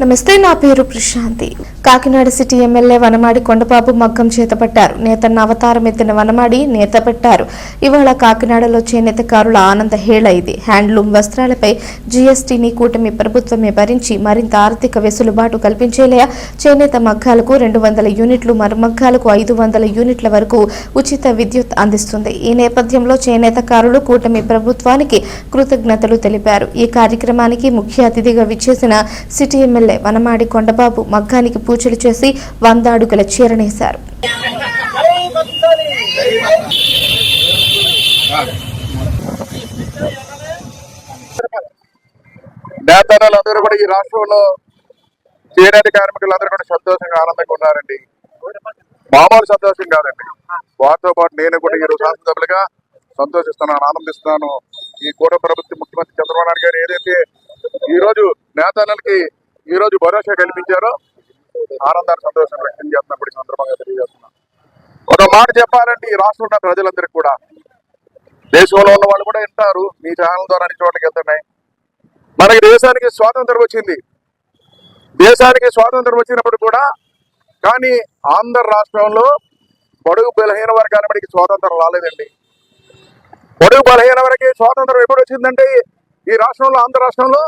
నమస్తే నా పేరు ప్రశాంతి. కాకినాడ సిటీ ఎమ్మెల్యే వనమాడి కొండబాబు మగ్గం చేతపట్టారు. నేతన్న అవతారం ఎత్తిన వనమాడి నేత పెట్టారు ఇవాళ కాకినాడలో చేనేతకారుల ఆనంద హేళ ఇది. హ్యాండ్లూమ్ వస్త్రాలపై జీఎస్టీని కూటమి ప్రభుత్వమే భరించి మరింత ఆర్థిక వెసులుబాటు కల్పించేలా చేనేత మగ్గాలకు రెండు వందల యూనిట్లు మరుమగ్గాలకు ఐదు వందల యూనిట్ల వరకు ఉచిత విద్యుత్ అందిస్తుంది. ఈ నేపథ్యంలో చేనేతకారులు కూటమి ప్రభుత్వానికి కృతజ్ఞతలు తెలిపారు. ఈ కార్యక్రమానికి ముఖ్య అతిథిగా విచ్చేసిన సిటీ ఎమ్మెల్యే వనమాడి కొండబాబు మగ్గానికి పూజలు చేసి వంద అడుగుల చీరనేశారు. నేతలందరూ కూడా ఈ రాష్ట్రంలో చేనేత కార్మికులందరూ కూడా సంతోషంగా ఆనందంగా ఉన్నారండి. మామూలు సంతోషం కాదండి. వారితో పాటు నేను కూడా ఈరోజు శాసనసభ్యులుగా సంతోషిస్తున్నాను ఆనందిస్తున్నాను. ఈ కూట ప్రభుత్వం ముఖ్యమంత్రి చంద్రబాబు నాయుడు గారు ఏదైతే ఈ రోజు నేతలకి ఈ రోజు భరోసా కల్పించారో. ఆనందాన్ని సంతోషం వ్యక్తం చేస్తున్నా సందర్భంగా తెలియజేస్తున్నాను ఒక మాట చెప్పాలంటే ఈ రాష్ట్రంలో ఉన్న ప్రజలందరికీ కూడా దేశంలో ఉన్న వాళ్ళు కూడా వింటారు. మీ ఛానల్ ద్వారా అన్ని చోట్లకి వెళ్తున్నాయి. మనకి దేశానికి స్వాతంత్రం వచ్చింది. దేశానికి స్వాతంత్రం వచ్చినప్పుడు కూడా కానీ ఆంధ్ర రాష్ట్రంలో పొడుగు బలహీన వర్గానికి స్వాతంత్రం రాలేదండి. పొడుగు బలహీన వరకు స్వాతంత్రం ఎప్పుడు వచ్చిందంటే ఈ రాష్ట్రంలో ఆంధ్ర రాష్ట్రంలో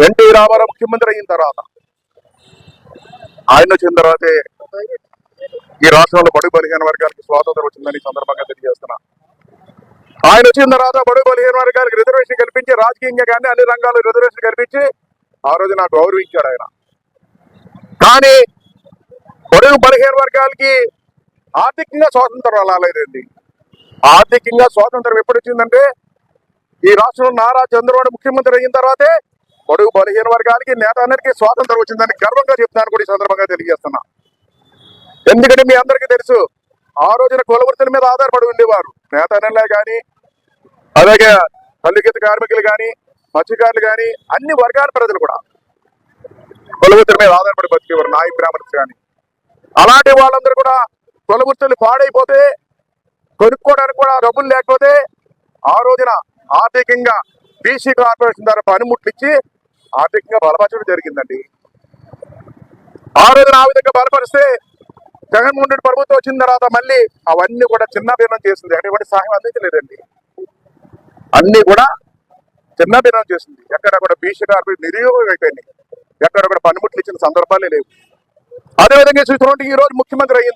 ఎన్టీ రామారావు ముఖ్యమంత్రి అయిన తర్వాత ఆయన వచ్చిన తర్వాతే ఈ రాష్ట్రంలో బడుగు బలిహీన వర్గానికి స్వాతంత్రం వచ్చిందని సందర్భంగా తెలియజేస్తున్నా. ఆయన వచ్చిన తర్వాత బడుగు బలిహీన వర్గానికి రిజర్వేషన్ కల్పించి రాజకీయంగా కానీ అన్ని రంగాల్లో రిజర్వేషన్ కల్పించి ఆ రోజు నాకు గౌరవించాడు ఆయన. కానీ బడుగు బలిహీన వర్గాలకి ఆర్థికంగా స్వాతంత్రం రాలేదండి ఆర్థికంగా స్వాతంత్రం ఎప్పుడు వచ్చిందంటే ఈ రాష్ట్రంలో నారా చంద్రబాబు ముఖ్యమంత్రి అయిన తర్వాతే బడుగు బలహీన వర్గానికి నేతలందరికీ స్వాతంత్రం వచ్చిందని గర్వంగా చెప్తాను కూడా ఈ సందర్భంగా తెలియజేస్తున్నా. ఎందుకంటే మీ అందరికీ తెలుసు ఆ రోజున కులవృత్తుల మీద ఆధారపడి ఉండేవారు. నేతనలే కానీ అలాగే తల్లిగత కార్మికులు కానీ మత్స్యకారులు కానీ అన్ని వర్గాల ప్రజలు కూడా కులవృత్తుల మీద ఆధారపడి బతికేవారు నాయి బ్రాహ్మణ్స్ కానీ అలాంటి వాళ్ళందరూ కూడా కులవృత్తులు పాడైపోతే కొనుక్కోవడానికి కూడా డబ్బులు లేకపోతే ఆ రోజున ఆర్థికంగా బీసీ కార్పొరేషన్ ద్వారా పనిముట్లు ఇచ్చి ఆర్థికంగా బలపరచడం జరిగిందండి. ఆ రోజున ఆ విధంగా బలపరిస్తే జగన్మోహన్ రెడ్డి ప్రభుత్వం వచ్చిన తర్వాత మళ్ళీ అవన్నీ కూడా చిన్న భిన్నం చేసింది ఎటువంటి సహాయం అందించలేదండి. అన్ని కూడా చిన్న భిన్నం చేసింది. ఎక్కడ కూడా బీసీ కార్పొరేషన్ నిరుయోగం అయిపోయింది ఎక్కడ కూడా పనిముట్లు ఇచ్చిన సందర్భాలే లేవు. అదేవిధంగా చూసినటువంటి ఈ రోజు ముఖ్యమంత్రి అయ్యింది.